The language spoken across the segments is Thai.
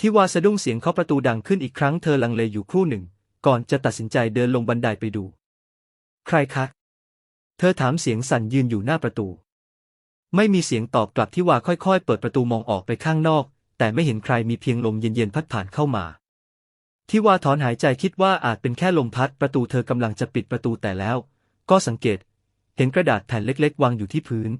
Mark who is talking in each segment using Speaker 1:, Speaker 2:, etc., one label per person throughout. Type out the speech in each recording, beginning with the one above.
Speaker 1: ที่วาสะดุ้งเสียงเคาะประตูดังขึ้นอีกครั้งเธอลังเลอยู่ครู่หนึ่ง ก่อนจะตัดสินใจเดินลงบันไดไปดู ใครคะ เธอถามเสียงสั่นยืนอยู่หน้าประตู ไม่มีเสียงตอบกลับที่วาค่อยๆ เปิดประตูมองออกไปข้างนอก แต่ไม่เห็นใครมีเพียงลมเย็นๆพัดผ่านเข้ามา ที่วาถอนหายใจคิดว่าอาจเป็นแค่ลมพัดประตูเธอกำลังจะปิดประตูแต่แล้ว ก็สังเกต เห็นกระดาษแผ่นเล็ก ๆ วางอยู่ที่พื้น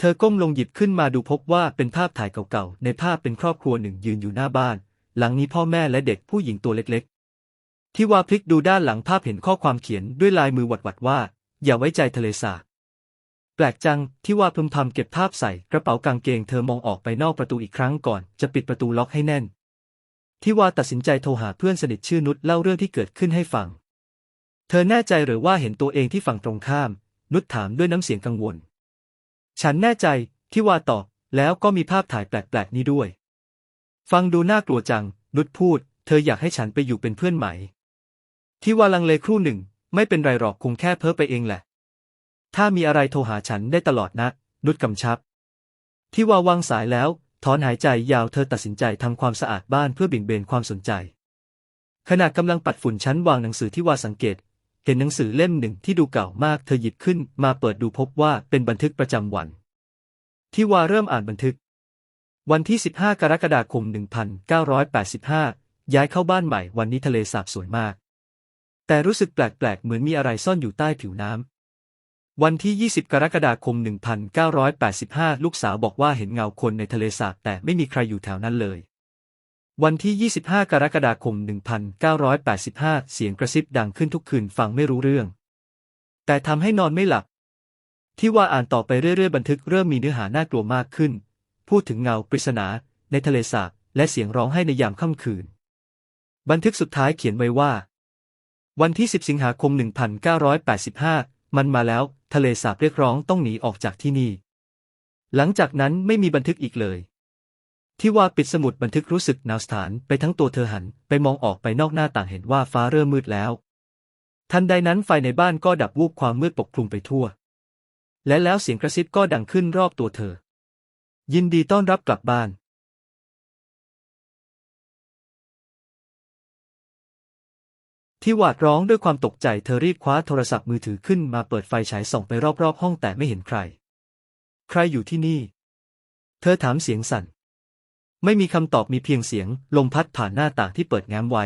Speaker 1: เธอก้มลงหยิบขึ้นมาดูพบว่าเป็นภาพถ่ายเก่าๆ ในภาพเป็นครอบครัวหนึ่งยืนอยู่หน้าบ้าน หลังนี้พ่อแม่และเด็กผู้หญิงตัวเล็กๆ ที่วาพลิกดูด้านหลังภาพเห็นข้อความเขียนด้วยลายมือหวัดๆว่า อย่าไว้ใจทะเลสาบแปลกจังที่ว่าพึมพำเก็บภาพใส่กระเป๋ากางเกงเธอมองออกไปนอกประตูอีกครั้งก่อนจะปิดประตูล็อกให้แน่น ที่ว่าตัดสินใจโทรหาเพื่อนสนิทชื่อนุชเล่าเรื่องที่เกิดขึ้นให้ฟัง เธอแน่ใจหรือว่าเห็นตัวเองที่ฝั่งตรงข้าม นุชถามด้วยน้ำเสียงกังวล ฉันแน่ใจที่ว่าตอบแล้วก็มีภาพถ่ายแปลกๆนี้ด้วย ฟังดูน่ากลัวจัง นุชพูด เธออยากให้ฉันไปอยู่เป็นเพื่อนไหม ที่ว่าลังเลครู่หนึ่ง ไม่เป็นไรหรอกคงแค่เพ้อไปเองแหละ ถ้ามีอะไรโทรหาฉันได้ตลอดนะ นุชกำชับ ที่ว่าวางสายแล้วถอนหายใจยาวเธอตัดสินใจทำความสะอาดบ้านเพื่อเบี่ยงเบนความสนใจ ขณะกำลังปัดฝุ่นชั้นวางหนังสือที่ว่าสังเกต เห็นหนังสือเล่มหนึ่งที่ดูเก่ามากเธอหยิบขึ้นมาเปิดดูพบว่าเป็นบันทึกประจำวัน ที่ว่าเริ่มอ่านบันทึก วันที่ 15 กรกฎาคม 1985 ย้ายเข้าบ้านใหม่วันนี้ทะเลสาบสวยมาก แต่รู้สึกแปลกๆ เหมือนมีอะไรซ่อนอยู่ใต้ผิวน้ำวันที่ 20 กรกฎาคม 1985 ลูกสาวบอกว่าเห็นเงาคนในทะเลสาบแต่ไม่มีใครอยู่แถวนั้นเลย วันที่ 25 กรกฎาคม 1985 เสียงกระซิบดังขึ้นทุกคืนฟังไม่รู้เรื่อง แต่ทำให้นอนไม่หลับ ที่ว่าอ่านต่อไปเรื่อยๆ บันทึกเริ่มมีเนื้อหาน่ากลัวมากขึ้น พูดถึงเงาปริศนาในทะเลสาบและเสียงร้องไห้ในยามค่ำคืน บันทึกสุดท้ายเขียนไว้ว่า วันที่ 10 สิงหาคม 1985 มันมาแล้ว ทะเลสาบเรียกร้องต้องหนีออกจากที่นี่ หลังจากนั้นไม่มีบันทึกอีกเลย ที่ว่าปิดสมุดบันทึกรู้สึกหนาวสถานไปทั้งตัวเธอหันไปมองออกไปนอกหน้าต่างเห็นว่าฟ้าเริ่มมืดแล้ว ทันใดนั้นไฟในบ้านก็ดับวูบความมืดปกคลุมไปทั่ว และแล้วเสียงกระซิบก็ดังขึ้นรอบตัวเธอ ยินดีต้อนรับกลับบ้านที่หวาดร้องด้วยความตกใจเธอรีบคว้าโทรศัพท์มือถือขึ้นมาเปิดไฟฉายส่องไปรอบๆห้องแต่ไม่เห็นใคร ใครอยู่ที่นี่ เธอถามเสียงสั่น ไม่มีคำตอบมีเพียงเสียง ลมพัดผ่านหน้าต่างที่เปิดแง้มไว้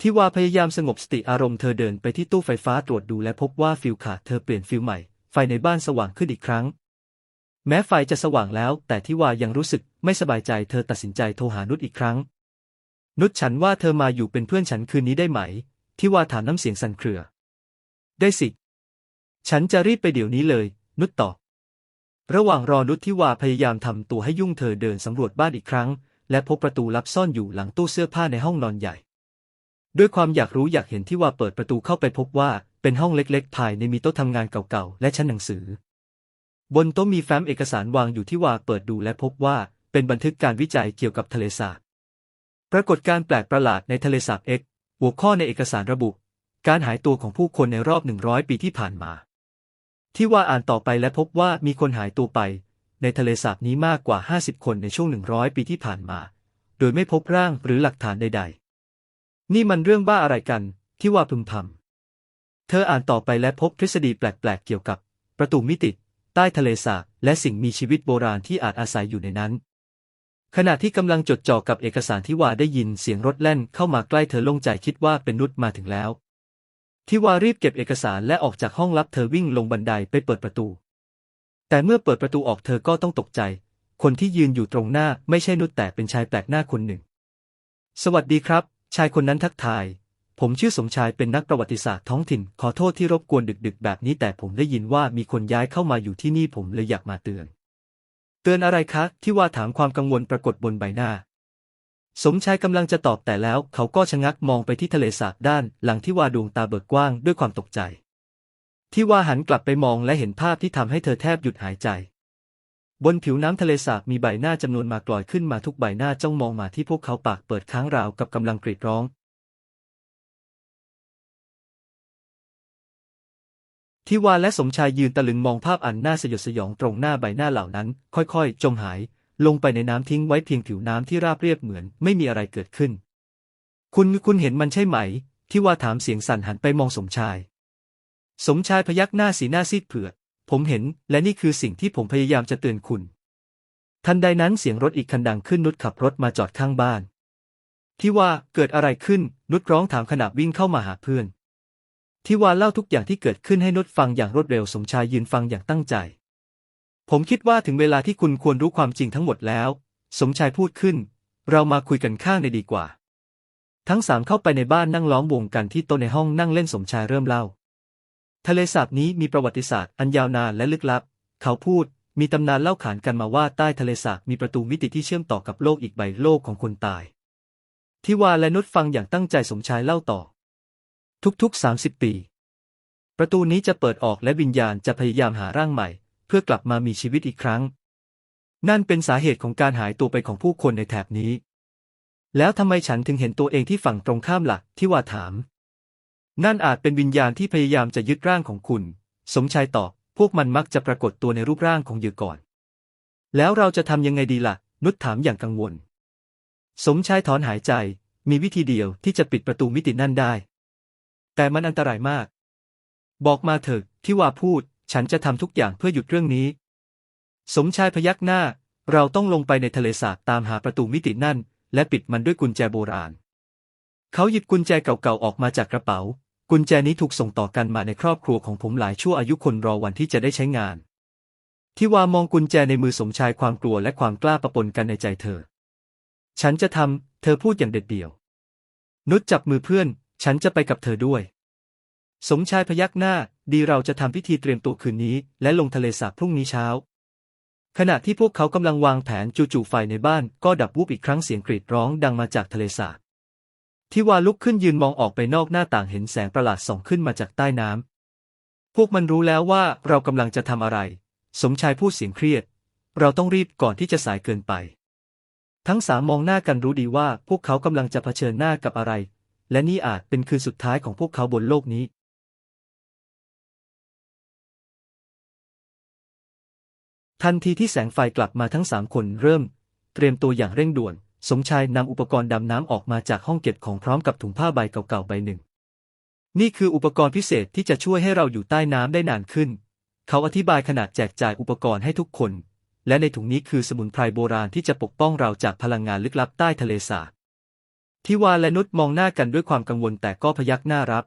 Speaker 1: ที่ว่าพยายามสงบสติอารมณ์เธอเดินไปที่ตู้ไฟฟ้าตรวจดูและพบว่าฟิลขาดเธอเปลี่ยนฟิลใหม่ ไฟในบ้านสว่างขึ้นอีกครั้ง แม้ไฟจะสว่างแล้ว แต่ที่ว่ายังรู้สึกไม่สบายใจเธอตัดสินใจโทรหานุชอีกครั้ง นุชฉันว่าเธอมาอยู่เป็นเพื่อนฉันคืนนี้ได้ไหมที่ว่าถามน้ำเสียงสั่นเครือ ได้สิ ฉันจะรีบไปเดี๋ยวนี้เลย นุชตอบ ระหว่างรอนุชที่ว่าพยายามทำตัวให้ยุ่งเธอเดินสำรวจบ้านอีกครั้ง และพบประตูลับซ่อนอยู่หลังตู้เสื้อผ้าในห้องนอนใหญ่ ด้วยความอยากรู้อยากเห็นที่ว่าเปิดประตูเข้าไปพบว่าเป็นห้องเล็กๆ ภายในมีโต๊ะทำงานเก่าๆ และชั้นหนังสือ บนโต๊ะมีแฟ้มเอกสารวางอยู่ที่วาเปิดดูและพบว่าเป็นบันทึกการวิจัยเกี่ยวกับทะเลสาบ ปรากฏการแปลกประหลาดในทะเลสาบเอ็กหัวข้อในเอกสารระบุ การหายตัวของผู้คนในรอบ 100 ปีที่ผ่านมา ที่ว่าอ่านต่อไปและพบว่ามีคนหายตัวไป ในทะเลสาบนี้มากกว่า 50 คนในช่วง 100 ปีที่ผ่านมา โดยไม่พบร่างหรือหลักฐานใด ๆ นี่มันเรื่องบ้าอะไรกัน ที่ว่าพึมพำเธออ่านต่อไปและพบทฤษฎีแปลก ๆ เกี่ยวกับ ประตูมิติ ใต้ทะเลสาบและสิ่งมีชีวิตโบราณที่อาจอาศัยอยู่ในนั้น ขณะที่กำลังจดจ่อกับเอกสารที่ว่าได้ยินเสียงรถแล่นเข้ามาใกล้เธอลงใจคิดว่าเป็นนุชมาถึงแล้ว ที่ว่ารีบเก็บเอกสารและออกจากห้องลับเธอวิ่งลงบันไดไปเปิดประตู แต่เมื่อเปิดประตูออกเธอก็ต้องตกใจ คนที่ยืนอยู่ตรงหน้าไม่ใช่นุชแต่เป็นชายแปลกหน้าคนหนึ่ง สวัสดีครับ ชายคนนั้นทักทาย ผมชื่อสมชายเป็นนักประวัติศาสตร์ท้องถิ่น ขอโทษที่รบกวนดึกๆ แบบนี้แต่ผมได้ยินว่ามีคนย้ายเข้ามาอยู่ที่นี่ผมเลยอยากมาเตือน เตือนอะไรคะที่ว่าถามความกังวลปรากฏบนใบหน้า สมชายกำลังจะตอบแต่แล้วเขาก็ชะงักมองไปที่ทะเลสาบด้านหลังที่ว่าดวงตาเบิกกว้างด้วยความตกใจ ที่ว่าหันกลับไปมองและเห็นภาพที่ทำให้เธอแทบหยุดหายใจ บนผิวน้ำทะเลสาบมีใบหน้าจำนวนมากลอยขึ้นมาทุกใบหน้าจ้องมองมาที่พวกเขาปากเปิดค้างราวกับกำลังกรีดร้อง ที่วาและสมชายยืนตะลึงมองภาพอันน่าสยดสยองตรงหน้าใบหน้าเหล่านั้น ค่อยๆ จมหาย ลงไปในน้ำทิ้งไว้เพียงผิวน้ำที่ราบเรียบเหมือนไม่มีอะไรเกิดขึ้น คุณคุณเห็นมันใช่ไหม ที่ว่าถามเสียงสั่นหันไปมองสมชาย สมชายพยักหน้าสีหน้าซีดเผือด ผมเห็น และนี่คือสิ่งที่ผมพยายามจะเตือนคุณ ทันใดนั้นเสียงรถอีกคันดังขึ้นนุชขับรถมาจอดข้างบ้าน ที่ว่าเกิดอะไรขึ้นนุชร้องถามขณะวิ่งเข้ามาหาเพื่อนที่ว่าเล่าทุกอย่างที่เกิดขึ้นให้นุชฟังอย่างรวดเร็วสมชายยืนฟังอย่างตั้งใจ ผมคิดว่าถึงเวลาที่คุณควรรู้ความจริงทั้งหมดแล้ว สมชายพูดขึ้น เรามาคุยกันข้างในดีกว่า ทั้งสามเข้าไปในบ้านนั่งล้อมวงกันที่โต๊ะในห้องนั่งเล่นสมชายเริ่มเล่า ทะเลสาบนี้มีประวัติศาสตร์อันยาวนานและลึกลับ เขาพูด มีตำนานเล่าขานกันมาว่าใต้ทะเลสาบมีประตูมิติที่เชื่อมต่อกับโลกอีกใบโลกของคนตายที่วาและนุชฟังอย่างตั้งใจสมชายเล่าต่อ ทุกๆ 30 ปี ประตูนี้จะเปิดออกและวิญญาณจะพยายามหาร่างใหม่ เพื่อกลับมามีชีวิตอีกครั้ง นั่นเป็นสาเหตุของการหายตัวไปของผู้คนในแถบนี้ แล้วทำไมฉันถึงเห็นตัวเองที่ฝั่งตรงข้ามหลักที่ว่าถาม นั่นอาจเป็นวิญญาณที่พยายามจะยึดร่างของคุณ สมชายตอบพวกมันมักจะปรากฏตัวในรูปร่างของเหยื่อก่อน แล้วเราจะทำยังไงดีละ่ะ นุชถามอย่างกังวล สมชายถอนหายใจ มีวิธีเดียวที่จะปิดประตูมิตินั่นได้ แต่มันอันตรายมาก บอกมาเถอะที่ว่าพูด ฉันจะทำทุกอย่างเพื่อหยุดเรื่องนี้ สมชายพยักหน้า เราต้องลงไปในทะเลสาบตามหาประตูมิตินั่น และปิดมันด้วยกุญแจโบราณ เขาหยิบกุญแจเก่าๆออกมาจากกระเป๋า กุญแจนี้ถูกส่งต่อกันมาในครอบครัวของผมหลายชั่วอายุคนรอวันที่จะได้ใช้งานที่วามองกุญแจในมือสมชายความกลัวและความกล้าประปนกันในใจเธอ ฉันจะทำเธอพูดอย่างเด็ดเดี่ยว นุชจับมือเพื่อน ฉันจะไปกับเธอด้วย สมชายพยักหน้า ดีเราจะทำพิธีเตรียมตัวคืนนี้ และลงทะเลสาบพรุ่งนี้เช้า ขณะที่พวกเขากำลังวางแผนจู่ๆไฟในบ้าน ก็ดับวูบอีกครั้งเสียงกรีดร้องดังมาจากทะเลสาบที่วาลุกขึ้นยืนมองออกไปนอกหน้าต่างเห็นแสงประหลาดส่องขึ้นมาจากใต้น้ำพวกมันรู้แล้วว่าเรากำลังจะทำอะไร สมชายพูดเสียงเครียด เราต้องรีบก่อนที่จะสายเกินไป ทั้งสามมองหน้ากันรู้ดีว่าพวกเขากำลังจะเผชิญหน้ากับอะไร และนี่อาจเป็นคืนสุดท้ายของพวกเขาบนโลกนี้ ทันทีที่แสงไฟกลับมาทั้งสามคนเริ่ม เตรียมตัวอย่างเร่งด่วน สมชายนำอุปกรณ์ดำน้ำออกมาจากห้องเก็บของพร้อมกับถุงผ้าใบเก่าๆใบหนึ่ง นี่คืออุปกรณ์พิเศษที่จะช่วยให้เราอยู่ใต้น้ำได้นานขึ้น เขาอธิบายขนาดแจกจ่ายอุปกรณ์ให้ทุกคน และในถุงนี้คือสมุนไพรโบราณที่จะปกป้องเราจากพลังงานลึกลับใต้ทะเลสาบทิวาและนุชมองหน้ากันด้วยความกังวลแต่ก็พยักหน้ารับ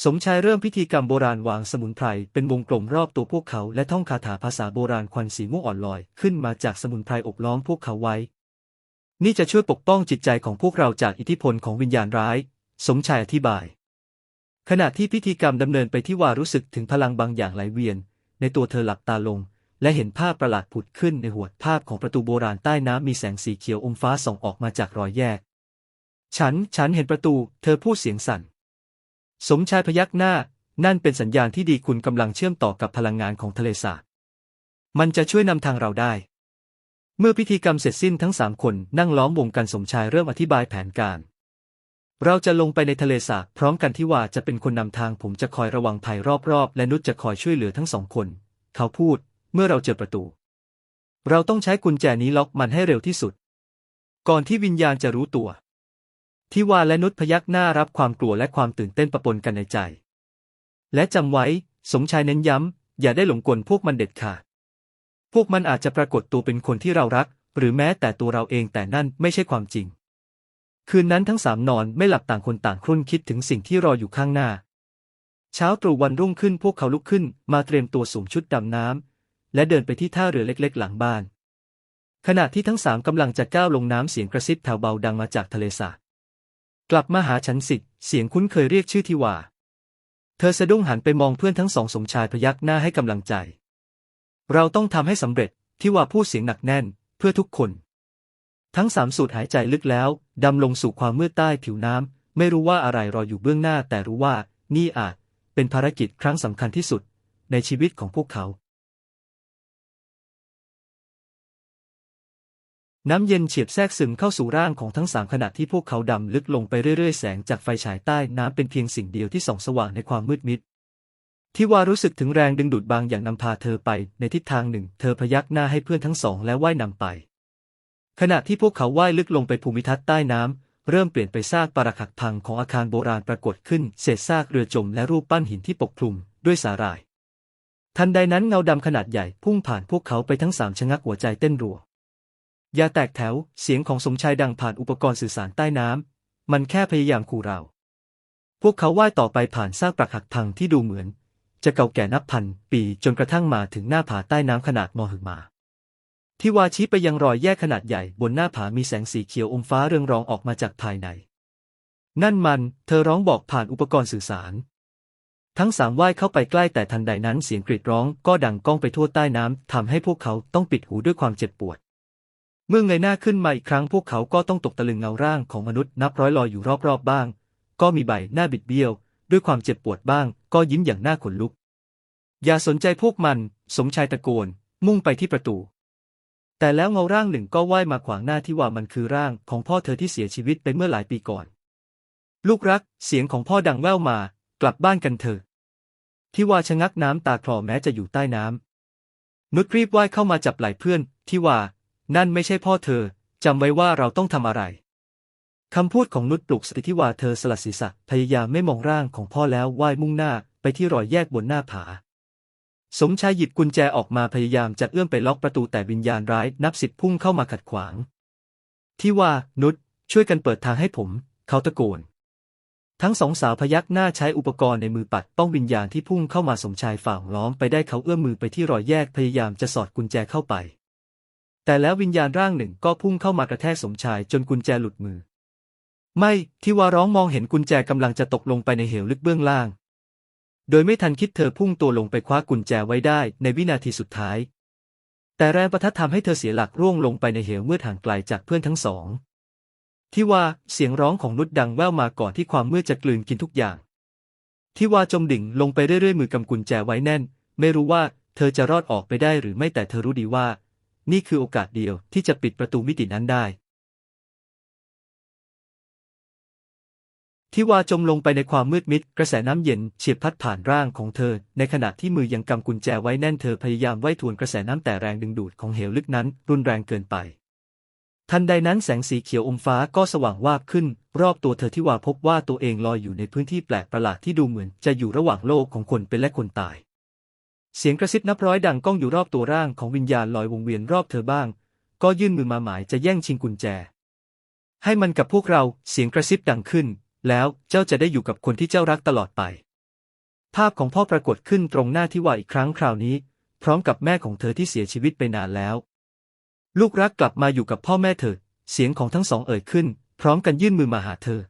Speaker 1: สมชายเริ่มพิธีกรรมโบราณวางสมุนไพรเป็นวงกลมรอบตัวพวกเขาและท่องคาถาภาษาโบราณควันสีม่วงอ่อนลอย ขึ้นมาจากสมุนไพรอบล้อมพวกเขาไว้ นี่จะช่วยปกป้องจิตใจของพวกเราจากอิทธิพลของวิญญาณร้าย สมชายอธิบาย ขณะที่พิธีกรรมดำเนินไปที่วารู้สึกถึงพลังบางอย่างไหลเวียน ในตัวเธอหลับตาลง และเห็นภาพประหลาดผุดขึ้นในหัวภาพของประตูโบราณใต้น้ำมีแสงสีเขียวอมฟ้าส่องออกมาจากรอยแยก ฉัน ฉันเห็นประตู เธอพูดเสียงสั่น สมชายพยักหน้า นั่นเป็นสัญญาณที่ดีคุณกำลังเชื่อมต่อกับพลังงานของทะเลสาบมันจะช่วยนำทางเราได้ เมื่อพิธีกรรมเสร็จสิ้นทั้งสามคนนั่งล้อมวงกันสมชายเริ่มอธิบายแผนการ เราจะลงไปในทะเลสาบพร้อมกันที่ว่าจะเป็นคนนำทางผมจะคอยระวังภัยรอบๆ และนุชจะคอยช่วยเหลือทั้งสองคน เขาพูด เมื่อเราเจอประตู เราต้องใช้กุญแจนี้ล็อกมันให้เร็วที่สุด ก่อนที่วิญญาณจะรู้ตัว ที่ว่าและนุชพยักหน้ารับความกลัวและความตื่นเต้นประปนกันในใจ และจำไว้ สมชายเน้นย้ำ อย่าได้หลงกลพวกมันเด็ดขาด พวกมันอาจจะปรากฏตัวเป็นคนที่เรารัก หรือแม้แต่ตัวเราเองแต่นั่นไม่ใช่ความจริง คืนนั้นทั้งสามนอนไม่หลับต่างคนต่างครุ่นคิดถึงสิ่งที่รออยู่ข้างหน้า เช้าตรู่วันรุ่งขึ้นพวกเขาลุกขึ้น มาเตรียมตัวสวมชุดดำน้ำและเดินไปที่ท่าเรือเล็ก ๆ หลังบ้าน ขณะที่ทั้งสามกำลังจะก้าวลงน้ำเสียงกระซิบแผ่วเบาดังมาจากทะเลสาบ กลับมาหาฉันสิ เสียงคุ้นเคยเรียกชื่อทิวา เธอสะดุ้งหันไปมองเพื่อนทั้งสองสมชายพยักหน้าให้กำลังใจ เราต้องทำให้สำเร็จ ทิวาพูดเสียงหนักแน่น เพื่อทุกคน ทั้งสามสูดหายใจลึกแล้ว ดำลงสู่ความมืดใต้ผิวน้ำ ไม่รู้ว่าอะไรรออยู่เบื้องหน้า แต่รู้ว่า นี่อาจ เป็นภารกิจครั้งสำคัญที่สุด ในชีวิตของพวกเขา น้ำเย็นเฉียบแทรกซึมเข้าสู่ร่างของทั้งสามขณะที่พวกเขาดำลึกลงไปเรื่อยๆ แสงจากไฟฉายใต้น้ำเป็นเพียงสิ่งเดียวที่ส่องสว่างในความมืดมิด ที่ว่ารู้สึกถึงแรงดึงดูดบางอย่างนำพาเธอไปในทิศทางหนึ่ง เธอพยักหน้าให้เพื่อนทั้งสองและว่ายนำไป ขณะที่พวกเขาว่ายลึกลงไปภูมิทัศน์ใต้น้ำเริ่มเปลี่ยนไปซากปรักหักพังของอาคารโบราณปรากฏขึ้น เศษซากเรือจมและรูปปั้นหินที่ปกคลุมด้วยสาหร่าย ทันใดนั้นเงาดำขนาดใหญ่พุ่งผ่านพวกเขาไปทั้งสามชะงักหัวใจเต้นรัว อย่าแตกแถว เสียงของสมชายดังผ่านอุปกรณ์สื่อสารใต้น้ำ มันแค่พยายามขู่เรา พวกเขาว่ายต่อไปผ่านซากปรักหักพังที่ดูเหมือน จะเก่าแก่นับพัน ปีจนกระทั่งมาถึงหน้าผาใต้น้ำขนาดมหึมา ที่วาชี้ไปยังรอยแยกขนาดใหญ่บนหน้าผามีแสงสีเขียวอมฟ้าเรืองรองออกมาจากภายใน นั่นมัน เธอร้องบอกผ่านอุปกรณ์สื่อสาร ทั้งสามว่ายเข้าไปใกล้แต่ทันใดนั้นเสียงกรีดร้องก็ดังก้องไปทั่วใต้น้ำทำให้พวกเขาต้องปิดหูด้วยความเจ็บปวด เมื่อเงยหน้าขึ้นมาอีกครั้งพวกเขาก็ต้องตกตะลึงเงาร่างของมนุษย์นับร้อยลอยอยู่รอบๆบ้าง ก็มีใบหน้าบิดเบี้ยว ด้วยความเจ็บปวดบ้าง ก็ยิ้มอย่างน่าขนลุก อย่าสนใจพวกมัน สมชายตะโกน มุ่งไปที่ประตู แต่แล้วเงาร่างหนึ่งก็ว่ายมาขวางหน้าที่ว่ามันคือร่างของพ่อเธอที่เสียชีวิตไปเมื่อหลายปีก่อน ลูกรัก เสียงของพ่อดังแว่วมา กลับบ้านกันเถอะที่ว่าชะงักน้ำตาคลอแม้จะอยู่ใต้น้ำนุชรีบว่ายเข้ามาจับไหล่เพื่อน ที่ว่า นั่นไม่ใช่พ่อเธอ จำไว้ว่าเราต้องทำอะไร คำพูดของนุชปลุกสติที่ว่าเธอสลัดศีรษะพยายามไม่มองร่างของพ่อแล้วว่ายมุ่งหน้าไปที่รอยแยกบนหน้าผา สมชายหยิบกุญแจออกมาพยายามจะเอื้อมไปล็อกประตูแต่วิญญาณร้ายนับสิบพุ่งเข้ามาขัดขวาง ที่ว่านุชช่วยกันเปิดทางให้ผม เขาตะโกน ทั้งสองสาวพยักหน้าใช้อุปกรณ์ในมือปัดป้องวิญญาณที่พุ่งเข้ามาสมชายฝ่าล้อมไปได้เขาเอื้อมมือไปที่รอยแยกพยายามจะสอดกุญแจเข้าไป แต่แล้ววิญญาณร่างหนึ่งก็พุ่งเข้ามากระแทกสมชายจนกุญแจหลุดมือ ไม่ที่ว่าร้องมองเห็นกุญแจกำลังจะตกลงไปในเหวลึกเบื้องล่าง โดยไม่ทันคิดเธอพุ่งตัวลงไปคว้ากุญแจไว้ได้ในวินาทีสุดท้าย แต่แรงประทัดทำให้เธอเสียหลักร่วงลงไปในเหวเมื่อห่างไกลจากเพื่อนทั้งสอง ที่ว่าเสียงร้องของนุชดังแว่วมาก่อนที่ความมืดจะกลืนกินทุกอย่าง ที่ว่าจมดิ่งลงไปเรื่อยๆมือกำกุญแจไว้แน่น ไม่รู้ว่าเธอจะรอดออกไปได้หรือไม่แต่เธอรู้ดีว่า นี่คือโอกาสเดียวที่จะปิดประตูมิตินั้นได้ที่ว่าจมลงไปในความมืดมิด กระแสน้ำเย็นเฉียบพัดผ่านร่างของเธอ ในขณะที่มือยังกำกุญแจไว้แน่นเธอพยายามไว้ทวนกระแสน้ำแต่แรงดึงดูดของเหวลึกนั้น รุนแรงเกินไป ทันใดนั้นแสงสีเขียวอมฟ้าก็สว่างวาบขึ้น รอบตัวเธอที่ว่าพบว่าตัวเองลอยอยู่ในพื้นที่แปลกประหลาดที่ดูเหมือน จะอยู่ระหว่างโลกของคนเป็นและคนตาย เสียงกระซิบนับร้อยดังก้องอยู่รอบตัวร่างของวิญญาณลอยวงเวียนรอบเธอบ้าง ก็ยื่นมือมาหมายจะแย่งชิงกุญแจ ให้มันกับพวกเราเสียงกระซิบดังขึ้น แล้วเจ้าจะได้อยู่กับคนที่เจ้ารักตลอดไป ภาพของพ่อปรากฏขึ้นตรงหน้าที่ว่าอีกครั้งคราวนี้ พร้อมกับแม่ของเธอที่เสียชีวิตไปนานแล้ว ลูกรักกลับมาอยู่กับพ่อแม่เถิดเสียงของทั้งสองเอ่ยขึ้น พร้อมกันยื่นมือมาหาเธอ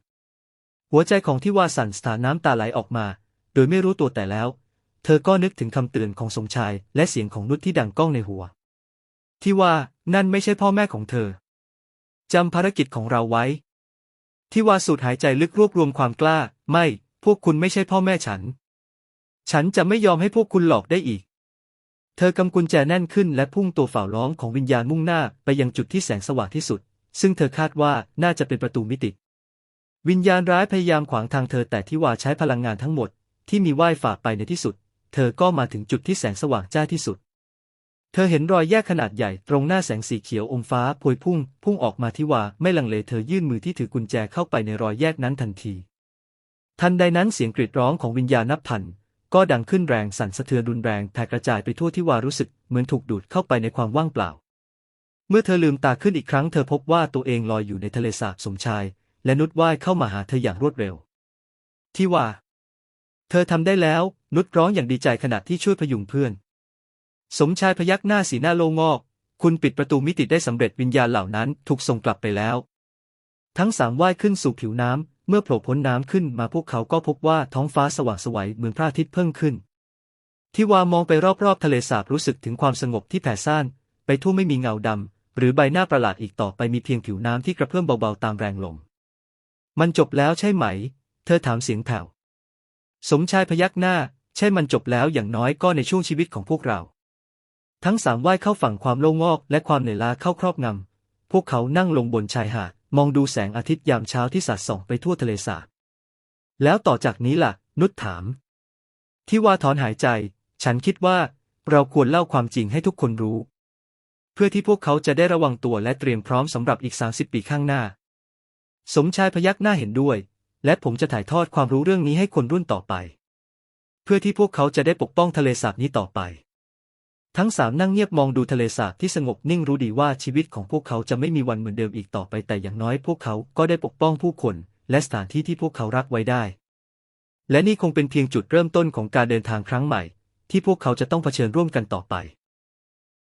Speaker 1: หัวใจของที่ว่าสั่นสถานน้ำตาไหลออกมา โดยไม่รู้ตัวแต่แล้ว เธอก็นึกถึงคำเตือนของสมชาย และเสียงของนุชที่ดังก้องในหัว ที่ว่านั่นไม่ใช่พ่อแม่ของเธอจำภารกิจของเราไว้ ที่ว่าสูดหายใจลึกรวบรวมความกล้า ไม่ พวกคุณไม่ใช่พ่อแม่ฉัน ฉันจะไม่ยอมให้พวกคุณหลอกได้อีก เธอกำกุญแจแน่นขึ้นและพุ่งตัวฝ่าร้องของวิญญาณมุ่งหน้าไปยังจุดที่แสงสว่างที่สุด ซึ่งเธอคาดว่าน่าจะเป็นประตูมิติ วิญญาณร้ายพยายามขวางทางเธอแต่ที่ว่าใช้พลังงานทั้งหมด ที่มีว่ายฝ่าไปในที่สุด เธอก็มาถึงจุดที่แสงสว่างจ้าที่สุด เธอเห็นรอยแยกขนาดใหญ่ตรงหน้าแสงสีเขียวอมฟ้าพวยพุ่ง พุ่งออกมาที่ว่าไม่ลังเลเธอยื่นมือที่ถือกุญแจเข้าไปในรอยแยกนั้นทันที ทันใดนั้นเสียงกรีดร้องของวิญญาณนับพันก็ดังขึ้นแรงสั่นสะเทือนรุนแรงแผ่กระจายไปทั่วที่วารู้สึกเหมือนถูกดูดเข้าไปในความว่างเปล่า เมื่อเธอลืมตาขึ้นอีกครั้งเธอพบว่าตัวเองลอยอยู่ในทะเลสาบสมชาย และนุชว่ายเข้ามาหาเธออย่างรวดเร็ว ที่ว่า เธอทำได้แล้ว นุชร้องอย่างดีใจขณะที่ช่วยพยุงเพื่อน สมชายพยักหน้าสีหน้าโลงอก คุณปิดประตูมิติได้สำเร็จวิญญาณเหล่านั้นถูกส่งกลับไปแล้ว ทั้งสามว่ายขึ้นสู่ผิวน้ำเมื่อโผล่พ้นน้ำขึ้นมาพวกเขาก็พบว่าท้องฟ้าสว่างไสวยเหมือนพระอาทิตย์เพิ่งขึ้นที่วามองไปรอบๆทะเลสาบรู้สึกถึงความสงบที่แผ่ซ่านไปทั่วไม่มีเงาดำหรือใบหน้าประหลาดอีกต่อไปมีเพียงผิวน้ำที่กระเพื่อมเบาๆตามแรงลม มันจบแล้วใช่ไหม เธอถามเสียงแผ่ว สมชายพยักหน้า ใช่มันจบแล้วอย่างน้อยก็ในช่วงชีวิตของพวกเรา ทั้งสามว่ายเข้าฝั่งความโล่งอกและความเหนื่อยล้าเข้าครอบงำ พวกเขานั่งลงบนชายหาดมองดูแสงอาทิตย์ยามเช้าที่สาดส่องไปทั่วทะเลสาบ แล้วต่อจากนี้ล่ะ นุชถาม ที่ว่าถอนหายใจ ฉันคิดว่าเราควรเล่าความจริงให้ทุกคนรู้ เพื่อที่พวกเขาจะได้ระวังตัวและเตรียมพร้อมสำหรับอีก 30 ปีข้างหน้า สมชายพยักหน้าเห็นด้วย และผมจะถ่ายทอดความรู้เรื่องนี้ให้คนรุ่นต่อไป เพื่อที่พวกเขาจะได้ปกป้องทะเลสาบนี้ต่อไป ทั้งสามนั่งเงียบมองดูทะเลสาบที่สงบนิ่งรู้ดีว่าชีวิตของพวกเขาจะไม่มีวันเหมือนเดิมอีกต่อไปแต่อย่างน้อยพวกเขาก็ได้ปกป้องผู้คน และสถานที่ที่พวกเขารักไว้ได้ และนี่คงเป็นเพียงจุดเริ่มต้นของการเดินทางครั้งใหม่ ที่พวกเขาจะต้องเผชิญร่วมกันต่อไป